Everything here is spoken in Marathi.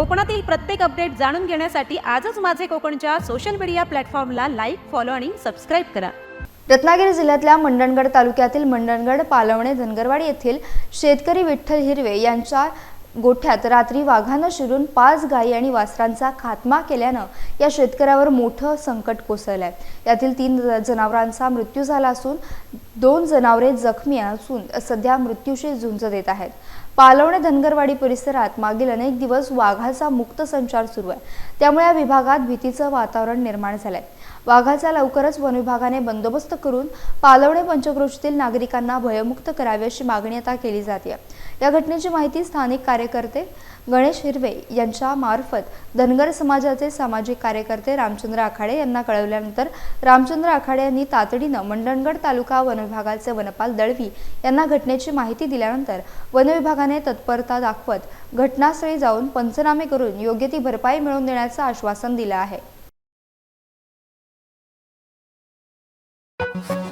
कोकणातील प्रत्येक अपडेट जाणून घेण्यासाठी आजच माझे कोकणच्या सोशल मीडिया प्लॅटफॉर्मला लाईक फॉलो आणि सबस्क्राईब करा. रत्नागिरी जिल्ह्यातल्या मंडणगड तालुक्यातील मंडणगड पालवणे धनगरवाडी येथील शेतकरी विठ्ठल हिरवे यांच्या गोठ्यात रात्री वाघानं शिरून पाच गायी आणि वासरांचा खात्मा केल्यानं या शेतकऱ्यावर मोठं संकट कोसळलं आहे यातील तीन जनावरांचा मृत्यू झाला असून दोन जनावरे जखमी असून सध्या मृत्यूशी झुंज देत आहेत. पालवणे धनगरवाडी परिसरात मागील अनेक दिवस वाघाचा मुक्त संचार सुरू आहे. त्यामुळे या विभागात भीतीचं वातावरण निर्माण झालं आहे वाघाचा लवकरच वनविभागाने बंदोबस्त करून पालवणे पंचक्रोशीतील नागरिकांना भयमुक्त करावे अशी मागणी आता केली जाते. या घटनेची माहिती स्थानिक कार्यकर्ते गणेश हिरवे यांच्या मार्फत धनगर समाजाचे सामाजिक कार्यकर्ते रामचंद्र आखाडे यांना कळवल्यानंतर रामचंद्र आखाडे यांनी तातडीनं मंडणगड तालुका वनविभागाचे वनपाल दळवी यांना घटनेची माहिती दिल्यानंतर वनविभागाने तत्परता दाखवत घटनास्थळी जाऊन पंचनामे करून योग्य ती भरपाई मिळवून देण्याचं आश्वासन दिलं आहे. thank you.